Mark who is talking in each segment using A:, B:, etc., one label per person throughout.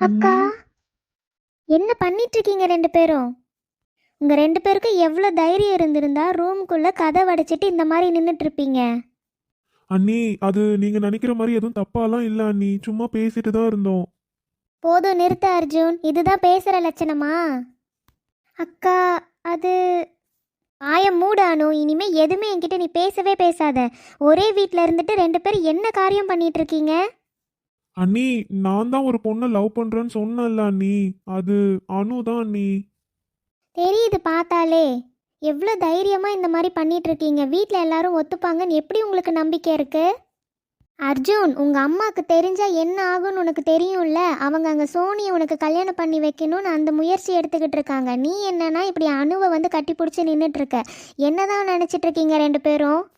A: அக்கா என்ன பண்ணிட்டு இருக்கீங்க ரெண்டு பேரும்? உங்க ரெண்டு பேருக்கும் எவ்வளோ தைரியம் இருந்திருந்தா ரூமுக்குள்ள கதை வடைச்சிட்டு இந்த மாதிரி நின்றுட்டு இருப்பீங்க
B: அண்ணி அது நீங்க நினைக்கிற மாதிரி எதுவும் தப்பாலாம் இல்ல அண்ணி. சும்மா பேசிட்டு தான் இருந்தோம்.
A: போதும் நிறுத்த அர்ஜுன். இதுதான் பேசுற லட்சணமா? அக்கா அது ஆயம் மூடானு இனிமே எதுவுமே என்கிட்ட நீ பேசவே பேசாத. ஒரே வீட்டில் இருந்துட்டு ரெண்டு பேரும் என்ன காரியம் பண்ணிட்டு இருக்கீங்க
B: அண்ணி நான் தான் ஒரு பொண்ணை லவ் பண்றேன்னு சொன்னேன்ல அண்ணி. அது அனு தான் அண்ணி.
A: தெரியுது பார்த்தாலே. எவ்வளோ தைரியமாக இந்த மாதிரி பண்ணிட்டு இருக்கீங்க. வீட்டில் எல்லாரும் ஒத்துப்பாங்கன்னு எப்படி உங்களுக்கு நம்பிக்கை இருக்கு? அர்ஜுன் உங்கள் அம்மாவுக்கு தெரிஞ்சா என்ன ஆகும்னு உனக்கு தெரியும்ல? அவங்க அங்கே சோனியை உனக்கு கல்யாணம் பண்ணி வைக்கணும்னு அந்த முயற்சி எடுத்துக்கிட்டு இருக்காங்க. நீ என்னன்னா இப்படி அணுவை வந்து கட்டி பிடிச்சி நின்றுட்டு இருக்க. என்னதான் நினச்சிட்டு இருக்கீங்க ரெண்டு பேரும்?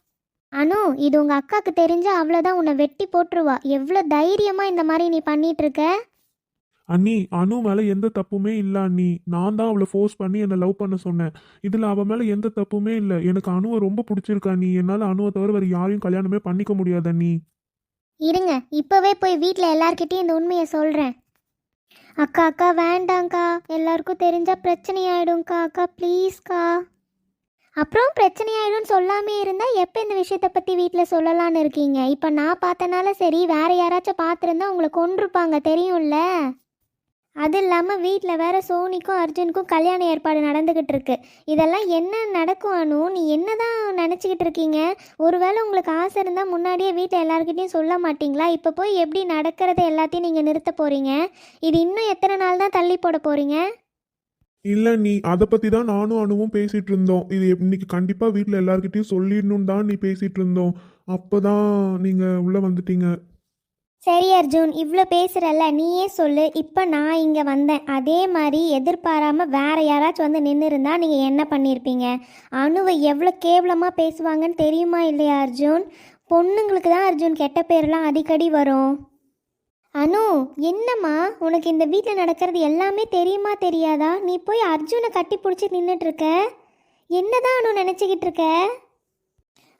A: அனு இது உங்கள் அக்காவுக்கு தெரிஞ்சா அவ்வளோதான் உன்னை வெட்டி போட்டுருவா. எவ்வளோ தைரியமாக இந்த மாதிரி நீ பண்ணிட்டு இருக்க
B: அண்ணி அனு மேல எந்த தப்புமே இல்ல அண்ணி. நான் தான் அவளை ஃபோர்ஸ் பண்ணி என்னை லவ் பண்ண சொன்னேன். இதுல அவ மேல எந்த தப்புமே இல்ல. எனக்கு அணுவை ரொம்ப பிடிச்சிருக்கு அண்ணி. என்னால அணுவை தவிர வேற யாரையும் கல்யாணமே பண்ணிக்க முடியாது அண்ணி.
A: இருங்க இப்போவே போய் வீட்டில் எல்லார்கிட்டயும் இந்த உண்மையை சொல்கிறேன் அக்கா அக்கா வேண்டாங்க்கா. எல்லாருக்கும் தெரிஞ்சா பிரச்சனை ஆயிடும்க்கா அக்கா ப்ளீஸ்க்கா அப்புறம் பிரச்சனையாயிடும் சொல்லாமே இருந்தால் எப்போ இந்த விஷயத்தை பற்றி வீட்டில் சொல்லலான்னு இருக்கீங்க? இப்போ நான் பார்த்தனால சரி வேற யாராச்சும் பார்த்துருந்தா உங்களை கொண்டிருப்பாங்க தெரியும்ல? அது இல்லாமல் வீட்டில் வேற சோனிக்கும் அர்ஜுனுக்கும் கல்யாண ஏற்பாடு நடந்துக்கிட்டு இருக்கு. இதெல்லாம் என்ன நடக்கும் அனு? நீ என்னதான் நினச்சிக்கிட்டு இருக்கீங்க? ஒருவேளை உங்களுக்கு ஆசை இருந்தால் முன்னாடியே வீட்டில் எல்லாருக்கிட்டையும் சொல்ல மாட்டிங்களா? இப்போ போய் எப்படி நடக்கிறத எல்லாத்தையும் நீங்கள் நிறுத்த போகிறீங்க இது இன்னும் எத்தனை நாள் தான் தள்ளி போட போகிறீங்க
B: இல்ல நீ அதை பத்தி தான் நானும் அணுவும் பேசிட்டு இருந்தோம் இது இன்னைக்கு கண்டிப்பா வீட்ல எல்லார்கிட்டயும் சொல்லிடணும் தான் நீ பேசிட்டு இருந்தோம் அப்பதான் நீங்க உள்ள வந்துட்டீங்க.
A: சரி அர்ஜுன் இவ்வளோ பேசுகிறல்ல நீயே சொல்லு. இப்போ நான் இங்கே வந்தேன். அதே மாதிரி எதிர்பாராமல் வேற யாராச்சும் வந்து நின்று இருந்தால் நீங்கள் என்ன பண்ணியிருப்பீங்க அணுவை எவ்வளோ கேவலமாக பேசுவாங்கன்னு தெரியுமா இல்லையா அர்ஜுன்? பொண்ணுங்களுக்கு தான் அர்ஜுன் கெட்ட பேர்லாம் அடிக்கடி வரும். அனு என்னம்மா? உனக்கு இந்த வீட்டில் நடக்கிறது எல்லாமே தெரியுமா தெரியாதா? நீ போய் அர்ஜுனை கட்டி பிடிச்சி நின்றுட்டு இருக்க. என்னதான் அனு நினச்சிக்கிட்டு இருக்க?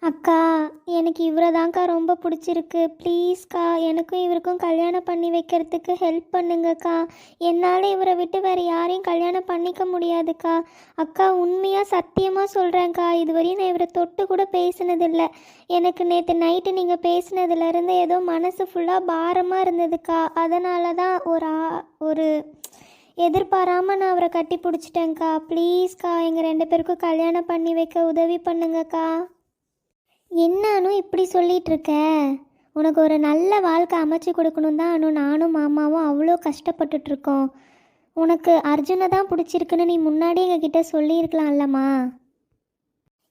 A: அக்கா எனக்கு இவரை தான்க்கா ரொம்ப பிடிச்சிருக்கு. ப்ளீஸ்க்கா எனக்கும் இவருக்கும் கல்யாணம் பண்ணி வைக்கிறதுக்கு ஹெல்ப் பண்ணுங்கக்கா. என்னால் இவரை விட்டு வேறு யாரையும் கல்யாணம் பண்ணிக்க முடியாதுக்கா. அக்கா உண்மையாக சத்தியமாக சொல்கிறேன்க்கா இதுவரையும் நான் இவரை தொட்டு கூட பேசினதில்லை. எனக்கு நேற்று நைட்டு நீங்கள் பேசினதுலேருந்து ஏதோ மனசு ஃபுல்லாக பாரமாக இருந்ததுக்கா. அதனால தான் ஒரு ஆ- ஒரு எதிர்பாராமல் நான் அவரை கட்டி பிடிச்சிட்டேங்க்கா ப்ளீஸ்க்கா எங்கள் ரெண்டு பேருக்கும் கல்யாணம் பண்ணி வைக்க உதவி பண்ணுங்கக்கா. என்னானும் இப்படி சொல்லிட்டு இருக்க உனக்கு ஒரு நல்ல வாழ்க்கை அமைச்சு கொடுக்கணும் தான் அனு. நானும் மாமாவும் அவ்வளோ கஷ்டப்பட்டுட்டு இருக்கோம் உனக்கு அர்ஜுனை தான் பிடிச்சிருக்குன்னு நீ முன்னாடி எங்ககிட்ட சொல்லியிருக்கலாம்லம்மா.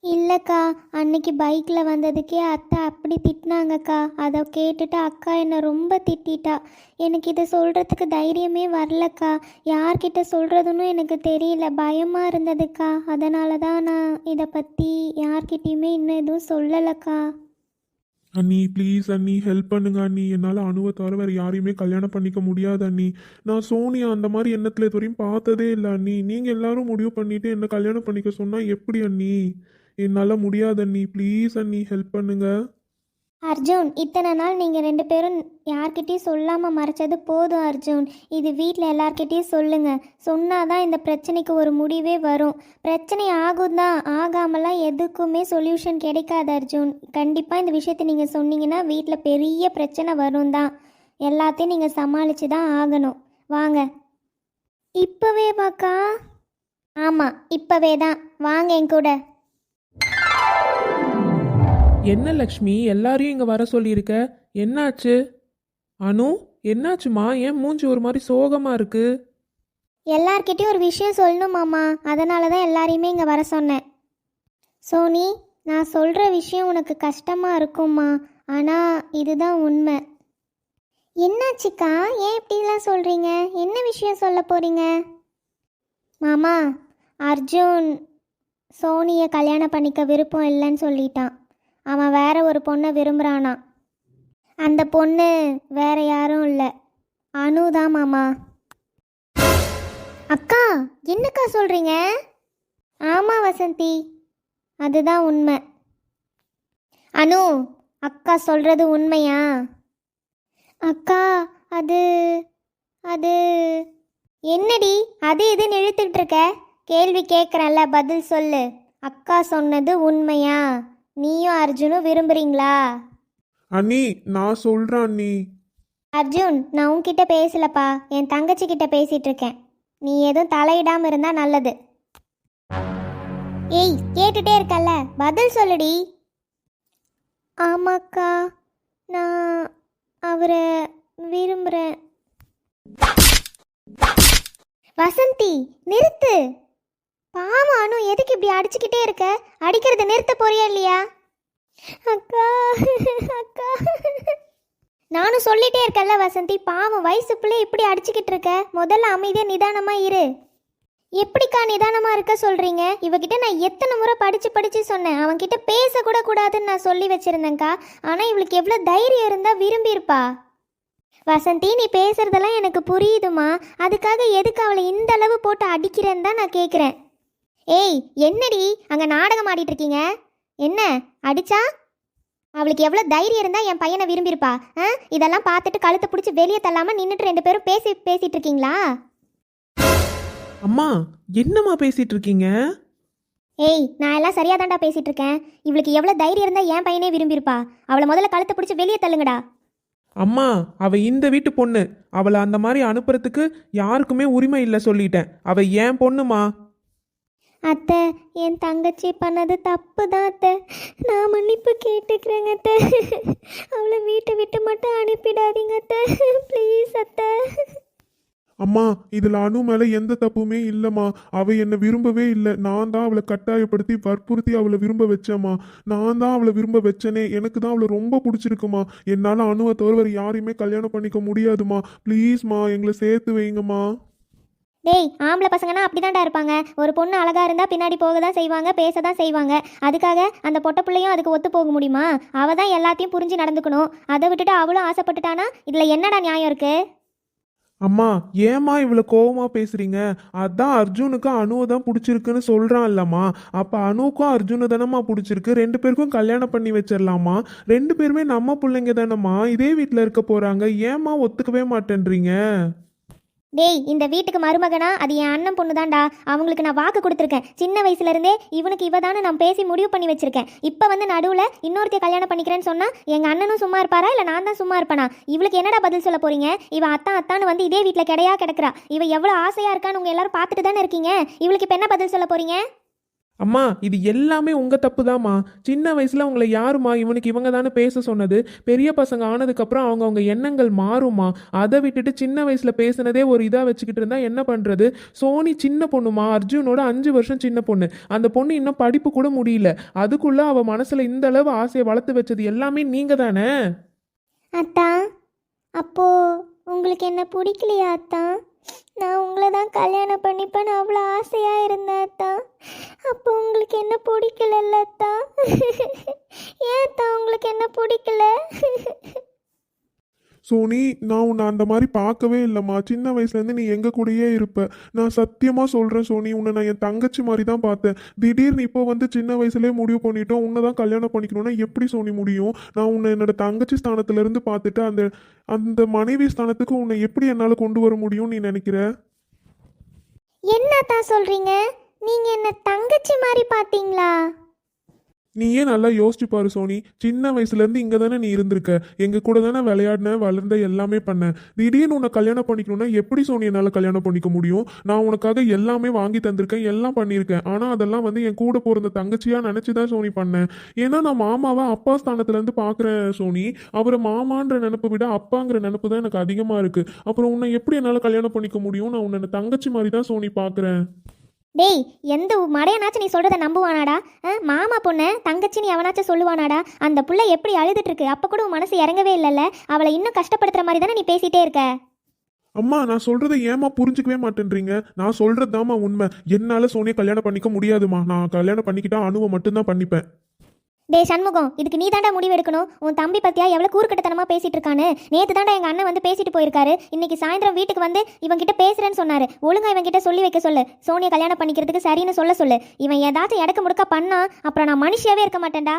A: இல்லைக்கா அன்னைக்கு பைக்கில் வந்ததுக்கே அத்தை அப்படி திட்டினாங்கக்கா. அதை கேட்டுட்டு அக்கா என்னை ரொம்ப திட்டிட்டா. எனக்கு இதை சொல்கிறதுக்கு தைரியமே வரலக்கா. யார்கிட்ட சொல்கிறதுன்னு எனக்கு தெரியல. பயமாக இருந்ததுக்கா. அதனால தான் நான் இதை பற்றி யார்கிட்டயுமே இன்னும் எதுவும் சொல்லலைக்கா.
B: அண்ணி ப்ளீஸ் அண்ணி ஹெல்ப் பண்ணுங்க அண்ணி. என்னால் அணுவை தவிர வேறு யாரையுமே கல்யாணம் பண்ணிக்க முடியாது அண்ணி. நான் சோனியா அந்த மாதிரி எண்ணத்தில் இதுவரையும் பார்த்ததே இல்லை அண்ணி. நீங்கள் எல்லாரும் முடிவு பண்ணிவிட்டு என்ன கல்யாணம் பண்ணிக்க சொன்னால் எப்படி அண்ணி? என்னால் முடியாது அண்ணி. ப்ளீஸ் அண்ணி ஹெல்ப் பண்ணுங்க.
A: அர்ஜுன் இத்தனை நாள் நீங்கள் ரெண்டு பேரும் யார்கிட்டயும் சொல்லாமல் மறைச்சது போதும் அர்ஜுன். இது வீட்டில் எல்லார்கிட்டயும் சொல்லுங்கள் சொன்னாதான் இந்த பிரச்சனைக்கு ஒரு முடிவே வரும். பிரச்சனை ஆகும் தான் ஆகாமலாம் எதுக்குமே சொல்யூஷன் கிடைக்காது அர்ஜுன். கண்டிப்பாக இந்த விஷயத்தை நீங்கள் சொன்னீங்கன்னா வீட்டில் பெரிய பிரச்சனை வரும் தான் எல்லாத்தையும் நீங்கள் சமாளித்து தான் ஆகணும். வாங்க. இப்போவே வாக்கா ஆமாம் இப்போவே தான் வாங்க என் கூட.
C: என்ன லக்ஷ்மி எல்லாரையும் இங்கே வர சொல்லியிருக்க? என்னாச்சு? அனு என்னாச்சுமா? ஏன் மூஞ்சி ஒரு மாதிரி சோகமாக இருக்கு?
A: எல்லார்கிட்டயும் ஒரு விஷயம் சொல்லணுமாம்மா அதனால தான் எல்லாரையுமே இங்கே வர சொன்னேன். சோனி நான் சொல்கிற விஷயம் உனக்கு கஷ்டமாக இருக்கும்மா. ஆனால் இதுதான் உண்மை. என்னாச்சுக்கா? ஏன் இப்படிலாம் சொல்கிறீங்க என்ன விஷயம் சொல்ல போகிறீங்க மாமா அர்ஜுன் சோனியை கல்யாணம் பண்ணிக்க விருப்பம் இல்லைன்னு சொல்லிட்டான். அவன் வேற ஒரு பொண்ணை விரும்புகிறானா அந்த பொண்ணு வேற யாரும் இல்லை. அனு தான் மாமா. அக்கா என்னக்கா சொல்கிறீங்க ஆமாம் வசந்தி. அதுதான் உண்மை. அனு அக்கா சொல்கிறது உண்மையா? அக்கா அது அது என்னடி அது இதுன்னு இழுத்துக்கிட்டு இருக்க? கேள்வி கேட்குறேன்ல பதில் சொல்லு. அக்கா சொன்னது உண்மையா? நீயும் அர்ஜுனும் விரும்புறீங்களா?
B: அண்ணி நான் சொல்றேன் அண்ணி.
A: அர்ஜுன் நான் உன்கிட்ட பேசலப்பா. என் தங்கச்சி கிட்ட பேசிட்டு இருக்கேன் நீ எதுவும் தலையிடாம இருந்தா நல்லது. ஏய் கேட்டுட்டே இருக்கல்ல. பதில் சொல்லுடி. ஆமாக்கா நான் அவரை விரும்புகிறேன் வசந்தி நிறுத்து. பாவம் அனு எதுக்கு இப்படி அடிச்சுக்கிட்டே இருக்க? அடிக்கிறத நிறுத்த போறியா இல்லையா? அக்கா அக்கா. நானும் சொல்லிட்டே இருக்கேன்ல வசந்தி. பாவம் வயசு பிள்ளை இப்படி அடிச்சுக்கிட்டு இருக்க? முதல்ல அமைதியாக நிதானமாக இரு. எப்படிக்கா நிதானமாக இருக்க சொல்கிறீங்க இவகிட்ட நான் எத்தனை முறை படித்து படித்து சொன்னேன். அவன்கிட்ட பேசக்கூட கூடாதுன்னு நான் சொல்லி வச்சுருந்தேங்க்கா ஆனால் இவளுக்கு எவ்வளோ தைரியம் இருந்தால் விரும்பியிருப்பா. வசந்தி நீ பேசுறதெல்லாம் எனக்கு புரியுதுமா அதுக்காக எதுக்கு அவளை இந்த அளவு போட்டு அடிக்கிறேன்னு தான் நான் கேட்குறேன் ஏய் என்னடி அங்க நாடகம் ஆடிட்டு இருக்கீங்க என்ன அடிச்சா? அவளுக்கு எவ்வளோ தைரியம் இருந்தால் என் பையனை விரும்பியிருப்பா. ஆ? இதெல்லாம் பார்த்துட்டு கழுத்தை பிடிச்சி வெளியே தள்ளாமல் நின்றுட்டு ரெண்டு பேரும் பேசி பேசிட்டு இருக்கீங்களா
C: அம்மா என்னம்மா பேசிட்டு இருக்கீங்க
A: ஏய் நான் எல்லாம் சரியாக தான்டா பேசிட்டு இருக்கேன் இவளுக்கு எவ்வளோ தைரியம் இருந்தால் என் பையனே விரும்பியிருப்பா. அவளை முதல்ல கழுத்தை பிடிச்சி வெளியே தள்ளுங்கடா.
C: அம்மா அவ இந்த வீட்டு பொண்ணு. அவளை அந்த மாதிரி அனுப்புறதுக்கு யாருக்குமே உரிமை இல்லை சொல்லிட்டேன். அவ ஏன் பொண்ணுமா?
A: அத்தை என் தங்கச்சி பண்ணது தப்பு தான் அத்தை. நான் மன்னிப்பு கேட்டுக்கிறேங்க அத்தை. அவளை வீட்டை விட்டு மட்டும் அனுப்பிடாதீங்க அத்தை. ப்ளீஸ் அத்தை.
B: அம்மா இதில் அணு மேலே எந்த தப்புமே இல்லைம்மா. அவள் என்னை விரும்பவே இல்லை. நான் தான் அவளை கட்டாயப்படுத்தி வற்புறுத்தி அவளை விரும்ப வச்சேம்மா. நான் தான் அவளை விரும்ப வச்சனே. எனக்கு தான் அவளை ரொம்ப பிடிச்சிருக்குமா என்னால் அணுவை தவிர யாரையுமே கல்யாணம் பண்ணிக்க முடியாதுமா ப்ளீஸ்மா எங்களை சேர்த்து வைங்கம்மா.
A: டேய் ஆம்பளை பசங்கன்னா அப்படிதான்டா இருப்பாங்க. ஒரு பொண்ணு அழகா இருந்தா பின்னாடி போக தான் செய்வாங்க பேச தான் செய்வாங்க. அதுக்காக அந்த பொட்ட பிள்ளையும் அதுக்கு ஒத்து போக முடியுமா? அவ தான் எல்லாத்தையும் புரிஞ்சு நடந்துக்கணும். அதை விட்டுட்டு அவளும் ஆசைப்பட்டுட்டானா? இதுல என்னடா நியாயம் இருக்கு?
C: அம்மா ஏம்மா இவ்வளோ கோவமாக பேசுகிறீங்க அதான் அர்ஜுனுக்கு அணுவை தான் பிடிச்சிருக்குன்னு சொல்கிறான் இல்லம்மா அப்போ அணுவுக்கும் அர்ஜுனு தானம்மா பிடிச்சிருக்கு. ரெண்டு பேருக்கும் கல்யாணம் பண்ணி வச்சிடலாமா ரெண்டு பேருமே நம்ம பிள்ளைங்க தானம்மா. இதே வீட்டில் இருக்க போகிறாங்க ஏம்மா ஒத்துக்கவே மாட்டேன்றீங்க?
A: டேய் இந்த வீட்டுக்கு மருமகனா? அது என் அண்ணன் பொண்ணு தான்டா அவங்களுக்கு நான் வாக்கு கொடுத்துருக்கேன். சின்ன வயசுல இருந்தே இவனுக்கு இவ தானே நான் பேசி முடிவு பண்ணி வச்சிருக்கேன். இப்போ வந்து நடுவில் இன்னொருத்தைய கல்யாணம் பண்ணிக்கிறேன்னு சொன்னா எங்க அண்ணனும் சும்மா இருப்பாரா? இல்லை நான் தான் சும்மா இருப்பேனா? இவளுக்கு என்னடா பதில் சொல்ல போறீங்க? இவ அத்தான் அத்தான்னு வந்து இதே வீட்டில் கிடையா கிடக்குறா. இவ எவ்வளோ ஆசையா இருக்கான்னு உங்க எல்லாரும் பார்த்துட்டு தானே இருக்கீங்க? இவளுக்கு இப்போ என்ன பதில் சொல்ல போறீங்க?
C: அம்மா இது எல்லாமே உங்க தப்பு தாம்மா சின்ன வயசுல உங்களை யாருமா இவனுக்கு இவங்க தானே பேச சொன்னது. பெரிய பசங்க ஆனதுக்கப்புறம் அவங்க அவங்க எண்ணங்கள் மாறுமா அதை விட்டுட்டு சின்ன வயசுல பேசுனதே ஒரு இதாக வச்சுக்கிட்டு இருந்தா என்ன பண்றது? சோனி சின்ன பொண்ணுமா அர்ஜுனோட அஞ்சு வருஷம் சின்ன பொண்ணு. அந்த பொண்ணு இன்னும் படிப்பு கூட முடியல. அதுக்குள்ள அவ மனசுல இந்த அளவு ஆசையை வளர்த்து வச்சது எல்லாமே நீங்க தானே?
A: அத்தா அப்போ உங்களுக்கு என்ன பிடிக்கலையா அத்தா? நான் உங்களை தான் கல்யாணம் பண்ணிப்பேன்னு அவ்வளோ ஆசையாக என்ன பிடிக்கலல்ல அத்தா ஏன் அத்தா உங்களுக்கு என்ன பிடிக்கல?
B: சோனி நான் உன்னை அந்த மாதிரி பார்க்கவே இல்லைம்மா. சின்ன வயசுலேருந்து நீ எங்க கூடயே இருப்ப. நான் சத்தியமா சொல்றேன் சோனி உன்னை நான் என் தங்கச்சி மாதிரி தான் பார்த்தேன். திடீர்னு இப்போ வந்து சின்ன வயசுலேயே முடிவு பண்ணிட்டோம். உன்னை தான் கல்யாணம் பண்ணிக்கணும்னா எப்படி சோனி முடியும்? நான் உன்னை என்னோட தங்கச்சி ஸ்தானத்துல இருந்து பார்த்துட்டு அந்த அந்த மனைவி ஸ்தானத்துக்கு உன்னை எப்படி என்னால் கொண்டு வர முடியும்னு நீ நினைக்கிற?
A: என்ன அத்தா சொல்கிறீங்க நீங்க என்ன தங்கச்சி மாதிரி பாத்தீங்களா?
B: நீயே நல்லா யோசிச்சு பாரு சோனி. சின்ன வயசுலேருந்து இங்கே தானே நீ இருந்திருக்க. எங்கள் கூட தானே விளையாடின வளர்ந்த எல்லாமே பண்ண. திடீர்னு உன்னை கல்யாணம் பண்ணிக்கணும்னா எப்படி சோனி என்னால் கல்யாணம் பண்ணிக்க முடியும்? நான் உனக்காக எல்லாமே வாங்கி தந்திருக்கேன் எல்லாம் பண்ணியிருக்கேன். ஆனால் அதெல்லாம் வந்து என் கூட பிறந்த தங்கச்சியாக நினச்சி தான் சோனி பண்ணேன். ஏன்னா நான் மாமாவை அப்பா ஸ்தானத்துலேருந்து பார்க்குறேன் சோனி. அவரை மாமான்ற நினப்பை விட அப்பாங்கிற நினப்பு தான் எனக்கு அதிகமாக இருக்குது அப்புறம் உன்னை எப்படி என்னால் கல்யாணம் பண்ணிக்க முடியும்? நான் உன்னை தங்கச்சி மாதிரி தான் சோனி பார்க்குறேன்
A: டேய் எந்த மடையனாச்சும் நீ சொல்கிறத நம்புவானாடா? ஆ, மாமா பொண்ணை தங்கச்சி நீ அவனாச்சும் சொல்லுவானாடா? அந்த புள்ள எப்படி அழுதுட்டுருக்கு? அப்போ கூட உன் மனசு இறங்கவே இல்லைல்ல? அவளை இன்னும் கஷ்டப்படுத்துற மாதிரி தானே நீ பேசிட்டே இருக்க?
B: அம்மா நான் சொல்றதை ஏமா புரிஞ்சுக்கவே மாட்டேன்றீங்க? நான் சொல்றதுதாம்மா உண்மை. என்னால சோனியா கல்யாணம் பண்ணிக்க முடியாதுமா நான் கல்யாணம் பண்ணிக்கிட்டா அணுவை மட்டும்தான் பண்ணிப்பேன்.
A: டே சண்முகம் இதுக்கு நீ தாண்டா முடிவு எடுக்கணும் உன் தம்பி பத்தியா எவ்வளோ கூறுக்கட்டத்தனமா பேசிட்டு இருக்கானு நேற்று தாண்டா எங்கள் அண்ணன் வந்து பேசிட்டு போயிருக்காரு. இன்னைக்கு சாயந்தரம் வீட்டுக்கு வந்து இவங்கிட்ட பேசுறேன்னு சொன்னாரு. ஒழுங்கா இவங்கிட்ட சொல்லி வைக்க சொல்லு. சோனியை கல்யாணம் பண்ணிக்கிறதுக்கு சரின்னு சொல்ல சொல்லு. இவன் ஏதாச்சும் இடக்க முடுக்க பண்ணா அப்புறம் நான் மனுஷியாவே இருக்க மாட்டேன்டா.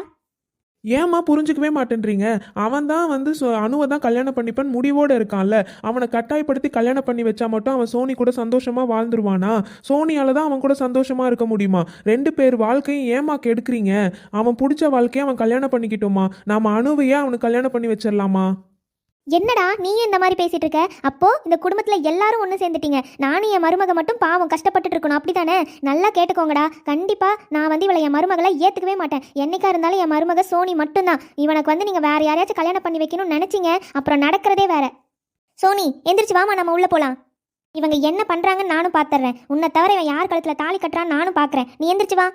C: ஏம்மா புரிஞ்சுக்கவே மாட்டேன்றீங்க? அவன் தான் வந்து அணுவை தான் கல்யாணம் பண்ணிப்பேன் முடிவோடு இருக்கான்ல. அவனை கட்டாயப்படுத்தி கல்யாணம் பண்ணி வச்சா மட்டும் அவன் சோனி கூட சந்தோஷமா வாழ்ந்துருவானா? சோனியால தான் அவன் கூட சந்தோஷமா இருக்க முடியுமா? ரெண்டு பேர் வாழ்க்கையும் ஏமா கெடுக்குறீங்க அவன் பிடிச்ச வாழ்க்கையை அவன் கல்யாணம் பண்ணிக்கிட்டோமா? நாம அணுவையே அவனுக்கு கல்யாணம் பண்ணி வச்சிடலாமா?
A: என்னடா நீ இந்த மாதிரி பேசிட்டு இருக்க? அப்போ இந்த குடும்பத்துல எல்லாரும் ஒன்று சேர்ந்துட்டீங்க. நானும் என் மருமக மட்டும் பாவம் கஷ்டப்பட்டுட்டு இருக்கணும். அப்படித்தானே? நல்லா கேட்டுக்கோங்கடா. கண்டிப்பா நான் வந்து இவளை என் மருமகளை ஏத்துக்கவே மாட்டேன். என்னைக்கா இருந்தாலும் என் மருமக சோனி மட்டும்தான். இவனுக்கு வந்து நீங்க வேற யாரையாச்சும் கல்யாணம் பண்ணி வைக்கணும்னு நினைச்சீங்க. அப்புறம் நடக்கிறதே வேற. சோனி எந்திரிச்சு வாமா நம்ம உள்ள போலாம். இவங்க என்ன பண்றாங்கன்னு நானும் பாத்துறேன். உன்னை தவிர இவன் யார் கழுத்துல தாலி கட்டுறான்னு நானும் பாக்குறேன். நீ எந்திரிச்சு வா.